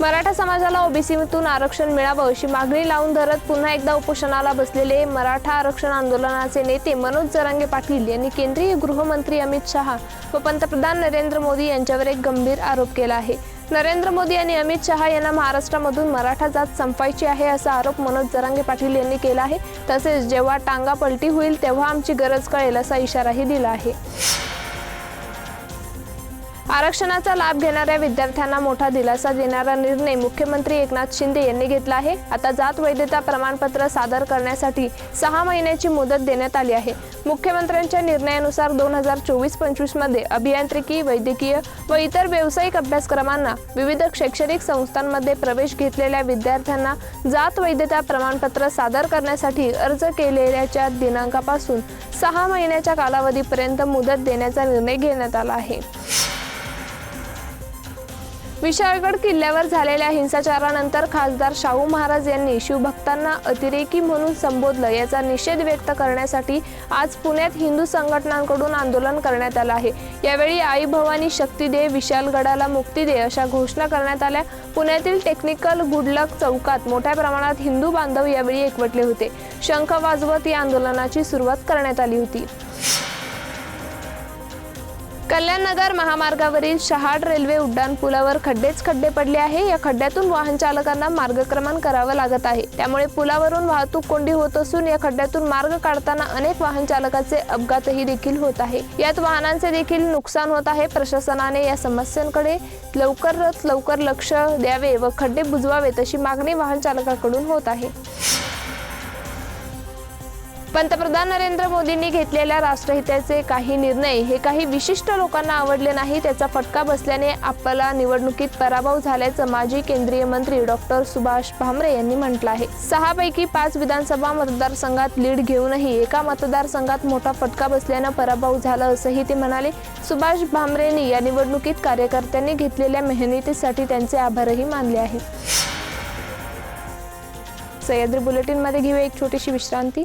मराठा समाजाला ओबीसीतून आरक्षण मिळावं अशी मागणी लावून धरत पुन्हा एकदा उपोषणाला बसलेले मराठा आरक्षण आंदोलनाचे नेते मनोज जरांगे पाटील यांनी केंद्रीय गृहमंत्री अमित शहा व पंतप्रधान नरेंद्र मोदी यांच्यावर एक गंभीर आरोप केला आहे. नरेंद्र मोदी आणि अमित शहा यांना महाराष्ट्रामधून मराठा जात संपायची आहे असा आरोप मनोज जरांगे पाटील यांनी केला आहे. तसेच जेव्हा टांगा पलटी होईल तेव्हा आमची गरज कळेल असा इशाराही दिला आहे. आरक्षणाचा लाभ घेणाऱ्या विद्यार्थ्यांना मोठा दिलासा देणारा निर्णय मुख्यमंत्री एकनाथ शिंदे यांनी घेतला आहे. आता जात वैधता प्रमाणपत्र सादर करण्यासाठी सहा महिन्याची मुदत देण्यात आली आहे. मुख्यमंत्र्यांच्या निर्णयानुसार दोन हजार चोवीस पंचवीसमध्ये अभियांत्रिकी वैद्यकीय व इतर व्यावसायिक अभ्यासक्रमांना विविध शैक्षणिक संस्थांमध्ये प्रवेश घेतलेल्या विद्यार्थ्यांना जात वैधता प्रमाणपत्र सादर करण्यासाठी अर्ज केलेल्याच्या दिनांकापासून सहा महिन्याच्या कालावधीपर्यंत मुदत देण्याचा निर्णय घेण्यात आला आहे. विशाळगड किल्ल्यावर झालेल्या हिंसाचारानंतर खासदार शाहू महाराज यांनी शिवभक्तांना अतिरेकी म्हणून संबोधलं याचा निषेध व्यक्त करण्यासाठी आज पुण्यात हिंदू संघटनांकडून आंदोलन करण्यात आलं आहे. यावेळी आई भवानी शक्ती दे विशालगडाला मुक्ती दे अशा घोषणा करण्यात आल्या. पुण्यातील टेक्निकल गुडलक चौकात मोठ्या प्रमाणात हिंदू बांधव यावेळी एकवटले होते. शंख वाजवत या आंदोलनाची सुरुवात करण्यात आली होती. कल्याणनगर महामार्गावरील शहाड रेल्वे उड्डाण पुलावर खड्डेच खड्डे पडले आहे. या खड्ड्यातून वाहन चालकांना मार्गक्रमण करावं लागत आहे. त्यामुळे पुलावरून वाहतूक कोंडी होत असून या खड्ड्यातून मार्ग काढताना अनेक वाहन चालकाचे अपघातही देखील होत आहे. यात वाहनांचे देखील नुकसान होत आहे. प्रशासनाने या समस्यांकडे लवकरच लवकर लक्ष द्यावे व खड्डे बुजवावेत अशी मागणी वाहन चालकाकडून होत आहे. पंतप्रधान नरेंद्र मोदींनी घेतलेल्या राष्ट्रहिताचे काही निर्णय हे काही विशिष्ट लोकांना आवडले नाही त्याचा फटका बसल्याने आपला निवडणुकीत पराभव झाल्याचं माजी केंद्रीय मंत्री डॉक्टर सुभाष भामरे यांनी म्हटलं आहे. सहा पैकी पाच विधानसभा मतदारसंघात लीड घेऊनही एका मतदारसंघात मोठा फटका बसल्यानं पराभव झाला असंही ते म्हणाले. सुभाष भामरेंनी या निवडणुकीत कार्यकर्त्यांनी घेतलेल्या मेहनतीसाठी त्यांचे आभारही मानले आहे सह्याद्री बुलेटिनमध्ये घेऊया एक छोटीशी विश्रांती.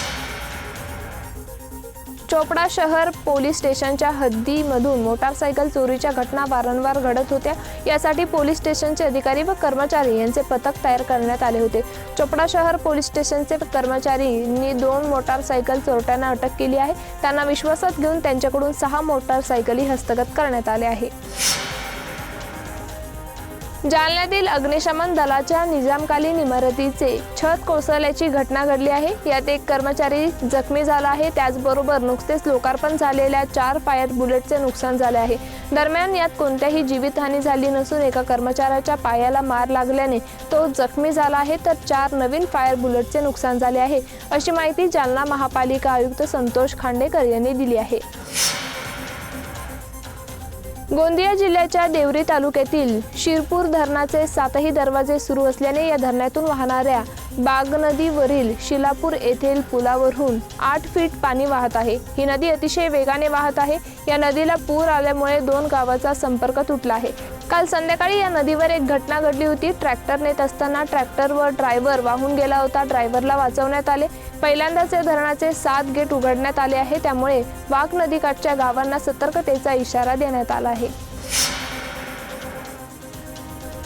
चोपडा शहर पोलीस स्टेशनच्या हद्दीमधून मोटारसायकल चोरीच्या घटना वारंवार घडत होत्या. यासाठी पोलीस स्टेशनचे अधिकारी व कर्मचारी यांचे पथक तयार करण्यात आले होते. चोपडा शहर पोलीस स्टेशनचे कर्मचारींनी दोन मोटारसायकल चोरट्यांना अटक केली आहे. त्यांना विश्वासात घेऊन त्यांच्याकडून सहा मोटारसायकली हस्तगत करण्यात आल्या आहे. जालन्यातील अग्निशमन दलाच्या निजामकालीन इमारतीचे छत कोसळल्याची घटना घडली आहे. यात एक कर्मचारी जखमी झाला आहे. त्याचबरोबर नुकतेच लोकार्पण झालेल्या चार पायात बुलेटचे नुकसान झाले आहे. दरम्यान यात कोणत्याही जीवितहानी झाली नसून एका कर्मचाऱ्याच्या पायाला मार लागल्याने तो जखमी झाला आहे. तर चार नवीन फायर बुलेटचे नुकसान झाले आहे. अशी माहिती जालना महापालिका आयुक्त संतोष खांडेकर यांनी दिली आहे. गोंदिया जिल्ह्याच्या देवरी तालुक्यातील शिरपूर धरणाचे सातही दरवाजे सुरू असल्याने या धरणातून वाहणाऱ्या बाग नदीवरील शिलापूर येथील पुलावरून आठ फीट पाणी वाहत आहे. ही नदी अतिशय वेगाने वाहत आहे. या नदीला पूर आल्यामुळे दोन गावाचा संपर्क तुटला आहे. काल संध्याकाळी या नदीवर एक घटना घडली होती. ट्रॅक्टर नेत असताना ट्रॅक्टरवर ड्रायव्हर वाहून गेला होता. ड्रायव्हरला वाचवण्यात आले. पहिल्यांदाच या धरणाचे सात गेट उघडण्यात आले आहे. त्यामुळे वाघ नदीकाठच्या गावांना सतर्कतेचा इशारा देण्यात आला आहे.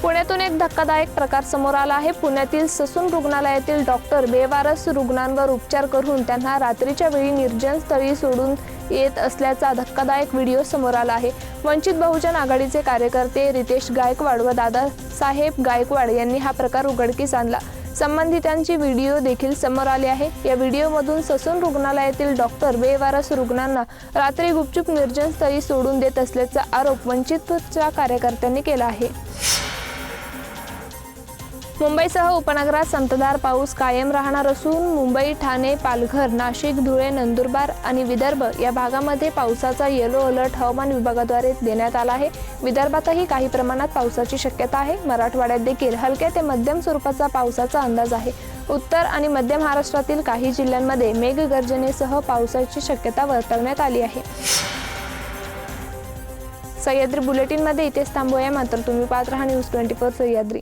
पुण्यातून एक धक्कादायक प्रकार समोर आला आहे. पुण्यातील ससून रुग्णालयातील डॉक्टर बेवारस रुग्णांवर उपचार करून त्यांना रात्रीच्या वेळी निर्जन स्थळी सोडून येत असल्याचा धक्कादायक व्हिडिओ समोर आला आहे. वंचित बहुजन आघाडीचे कार्यकर्ते रितेश गायकवाड व दादासाहेब गायकवाड यांनी हा प्रकार उघडकीस आणला. संबंधितांची व्हिडिओ देखील समोर आली आहे. या व्हिडिओमधून ससून रुग्णालयातील डॉक्टर बेवारस रुग्णांना रात्री गुपचूप निर्जनस्थळी सोडून देत असल्याचा आरोप वंचितच्या कार्यकर्त्यांनी केला आहे. मुंबईसह उपनगरात संततधार पाऊस कायम राहणार असून मुंबई ठाणे पालघर नाशिक धुळे नंदुरबार आणि विदर्भ या भागामध्ये पावसाचा येलो अलर्ट हवामान विभागाद्वारे देण्यात आला आहे. विदर्भातही काही प्रमाणात पावसाची शक्यता आहे. मराठवाड्यात देखील हलक्या ते मध्यम स्वरूपाचा पावसाचा अंदाज आहे. उत्तर आणि मध्य महाराष्ट्रातील काही जिल्ह्यांमध्ये मेघगर्जनेसह पावसाची शक्यता वर्तवण्यात आली आहे. सह्याद्री बुलेटिनमध्ये इथेच थांबूया. मात्र तुम्ही पाहत राहा न्यूज ट्वेंटी फोर सह्याद्री.